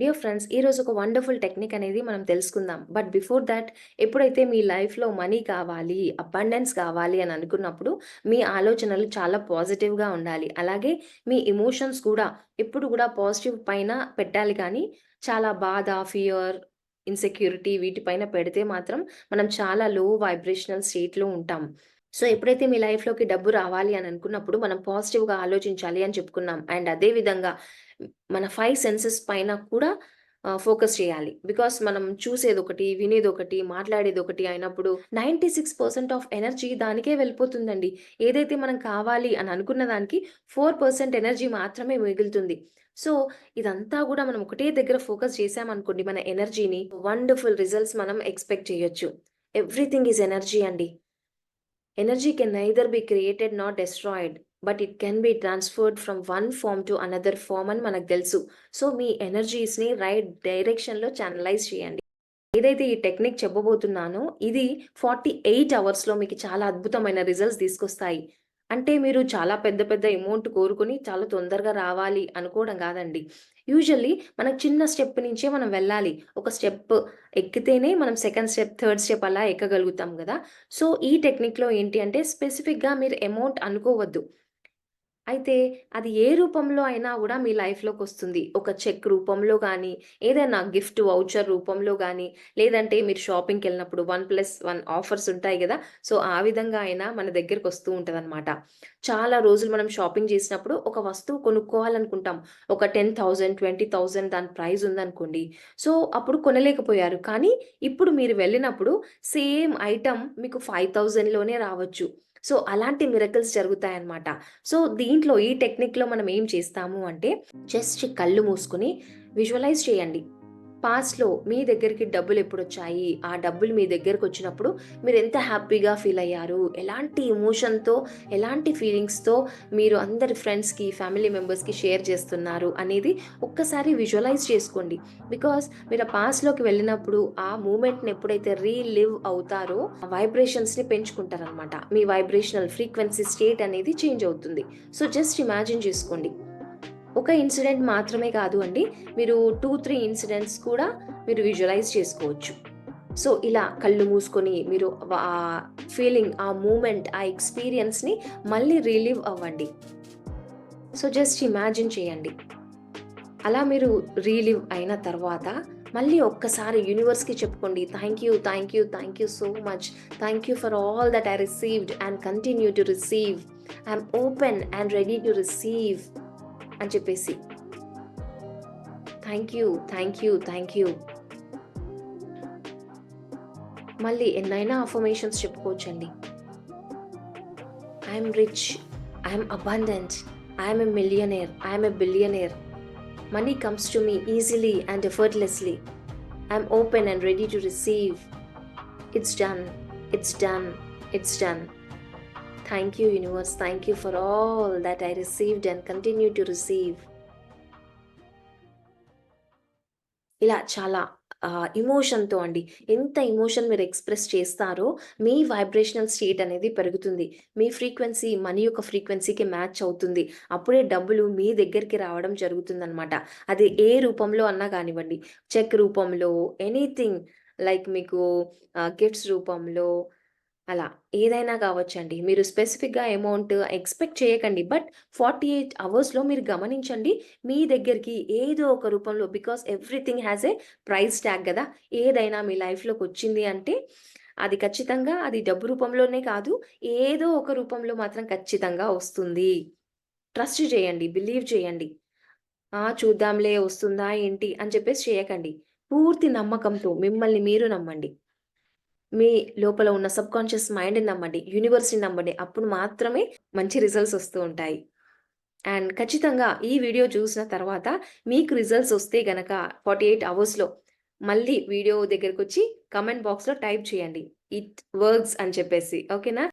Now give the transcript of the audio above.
Dear friends ఈరోజు ఒక wonderful technique అనేది మనం తెలుసుకుందాం. బట్ బిఫోర్ దట్ ఎప్పుడైతే మీ లైఫ్లో మనీ కావాలి అబండెన్స్ కావాలి అని అనుకున్నప్పుడు మీ ఆలోచనలు చాలా పాజిటివ్గా ఉండాలి. అలాగే మీ ఎమోషన్స్ కూడా ఎప్పుడు కూడా పాజిటివ్ పైన పెట్టాలి కానీ చాలా బాధ ఫియర్ ఇన్సెక్యూరిటీ వీటిపైన పెడితే మాత్రం మనం చాలా లో వైబ్రేషనల్ స్టేట్లో ఉంటాం. సో ఎప్పుడైతే మీ లైఫ్లోకి డబ్బు రావాలి అని అనుకున్నప్పుడు మనం పాజిటివ్గా ఆలోచించాలి అని చెప్పుకున్నాం. అండ్ అదే విధంగా మన ఫైవ్ సెన్సెస్ పైన కూడా ఫోకస్ చేయాలి. బికాస్ మనం చూసేది ఒకటి వినేది ఒకటి మాట్లాడేది ఒకటి అయినప్పుడు ninety six percent of energy దానికే వెళ్ళిపోతుందండి. ఏదైతే మనం కావాలి అని అనుకున్న దానికి ఫోర్ పర్సెంట్ ఎనర్జీ మాత్రమే మిగులుతుంది. సో ఇదంతా కూడా మనం ఒకటే దగ్గర ఫోకస్ చేసామనుకోండి మన ఎనర్జీని వండర్ఫుల్ రిజల్ట్స్ మనం ఎక్స్పెక్ట్ చేయొచ్చు. ఎవ్రీథింగ్ ఈజ్ ఎనర్జీ అండి. Energy can neither be created not destroyed but it can be transferred from one form to another form అని మనకు తెలుసు. సో మీ ఎనర్జీస్ని రైట్ డైరెక్షన్లో ఛానలైజ్ చేయండి. ఏదైతే ఈ టెక్నిక్ చెప్పబోతున్నానో ఇది ఫార్టీ ఎయిట్ అవర్స్లో మీకు చాలా అద్భుతమైన రిజల్ట్స్ తీసుకొస్తాయి. అంటే మీరు చాలా పెద్ద పెద్ద అమౌంట్ కోరుకుని చాలా తొందరగా రావాలి అనుకోవడం కాదండి. యూజువల్లీ మనకు చిన్న స్టెప్ నుంచే మనం వెళ్ళాలి. ఒక స్టెప్ ఎక్కితేనే మనం సెకండ్ స్టెప్ థర్డ్ స్టెప్ అలా ఎక్కగలుగుతాం కదా. సో ఈ టెక్నిక్లో ఏంటి అంటే స్పెసిఫిక్గా మీరు అమౌంట్ అనుకోవద్దు. అయితే అది ఏ రూపంలో అయినా కూడా మీ లైఫ్లోకి వస్తుంది ఒక చెక్ రూపంలో కానీ ఏదైనా గిఫ్ట్ వౌచర్ రూపంలో కానీ లేదంటే మీరు షాపింగ్కి వెళ్ళినప్పుడు వన్ ప్లస్ వన్ ఆఫర్స్ ఉంటాయి కదా సో ఆ విధంగా అయినా మన దగ్గరకు వస్తూ ఉంటుంది చాలా రోజులు మనం షాపింగ్ చేసినప్పుడు ఒక వస్తువు కొనుక్కోవాలనుకుంటాం. ఒక టెన్ థౌజండ్ ట్వంటీ థౌజండ్ దాని ప్రైజ్ ఉందనుకోండి. సో అప్పుడు కొనలేకపోయారు. కానీ ఇప్పుడు మీరు వెళ్ళినప్పుడు సేమ్ ఐటమ్ మీకు ఫైవ్ థౌజండ్లోనే రావచ్చు. సో అలాంటి మిరకల్స్ జరుగుతాయన్నమాట. సో దీంట్లో ఈ టెక్నిక్లో మనం ఏం చేస్తాము అంటే జస్ట్ కళ్ళు మూసుకుని విజువలైజ్ చేయండి. పాస్ట్లో మీ దగ్గరికి డబ్బులు ఎప్పుడు వచ్చాయి ఆ డబ్బులు మీ దగ్గరకు వచ్చినప్పుడు మీరు ఎంత హ్యాపీగా ఫీల్ అయ్యారు? ఎలాంటి ఎమోషన్తో ఎలాంటి ఫీలింగ్స్తో మీరు అందరి ఫ్రెండ్స్కి ఫ్యామిలీ మెంబర్స్కి షేర్ చేస్తున్నారు అనేది ఒక్కసారి విజువలైజ్ చేసుకోండి. బికాస్ మీరు ఆ పాస్ట్లోకి వెళ్ళినప్పుడు ఆ మూమెంట్ని ఎప్పుడైతే రీలివ్ అవుతారో ఆ వైబ్రేషన్స్ని పెంచుకుంటారనమాట మీ వైబ్రేషనల్ ఫ్రీక్వెన్సీ స్టేట్ అనేది చేంజ్ అవుతుంది. సో జస్ట్ ఇమాజిన్ చేసుకోండి. ఒక ఇన్సిడెంట్ మాత్రమే కాదు అండి. మీరు టూ త్రీ ఇన్సిడెంట్స్ కూడా మీరు విజువలైజ్ చేసుకోవచ్చు. సో ఇలా కళ్ళు మూసుకొని మీరు ఆ ఫీలింగ్ ఆ మూమెంట్ ఆ ఎక్స్పీరియన్స్ని మళ్ళీ రిలీవ్ అవ్వండి. సో జస్ట్ ఇమాజిన్ చేయండి. అలా మీరు రీలివ్ అయిన తర్వాత మళ్ళీ ఒక్కసారి యూనివర్స్కి చెప్పుకోండి. Thank you thank you thank you so much thank you for all that I received and continue to receive I'm open and ready to receive అని చెప్పేసి. Thank you thank you thank you మళ్ళీ ఎన్నైనా affirmations చెప్పుకోవచ్చండి. I'm rich I'm abundant I'm a millionaire I'm a billionaire money comes to me easily and effortlessly I'm open and ready to receive it's done it's done it's done thank you universe thank you for all that I received and continue to receive ఇలా చాలా ఇమోషన్తో అండి. ఎంత emotion మీరు express చేస్తారో మీ vibrational state అనేది పెరుగుతుంది. మీ frequency money యొక్క ఫ్రీక్వెన్సీకి మ్యాచ్ అవుతుంది. అప్పుడే డబ్బులు మీ దగ్గరికి రావడం జరుగుతుందనమాట అది ఏ రూపంలో అన్నా కానివ్వండి. చెక్ రూపంలో ఎనీథింగ్ లైక్ మీకు గిఫ్ట్స్ రూపంలో అలా ఏదైనా కావచ్చండి. మీరు స్పెసిఫిక్గా అమౌంట్ ఎక్స్పెక్ట్ చేయకండి. బట్ ఫార్టీ ఎయిట్ అవర్స్లో మీరు గమనించండి. మీ దగ్గరికి ఏదో ఒక రూపంలో because everything has a price tag కదా ఏదైనా మీ లైఫ్లోకి వచ్చింది అంటే అది ఖచ్చితంగా అది డబ్బు రూపంలోనే కాదు ఏదో ఒక రూపంలో మాత్రం ఖచ్చితంగా వస్తుంది. ట్రస్ట్ చేయండి బిలీవ్ చేయండి. చూద్దాంలే వస్తుందా ఏంటి అని చెప్పేసి చేయకండి. పూర్తి నమ్మకంతో మిమ్మల్ని మీరు నమ్మండి. మీ లోపల ఉన్న సబ్ కాన్షియస్ మైండ్ని నమ్మండి యూనివర్స్ని నమ్మండి. అప్పుడు మాత్రమే మంచి రిజల్ట్స్ వస్తూ ఉంటాయి. అండ్ ఖచ్చితంగా ఈ వీడియో చూసిన తర్వాత మీకు రిజల్ట్స్ వస్తే గనక ఫార్టీ ఎయిట్ అవర్స్లో మళ్ళీ వీడియో దగ్గరకు వచ్చి కమెంట్ బాక్స్లో టైప్ చేయండి. ఇట్ వర్క్స్ అని చెప్పేసి. ఓకేనా?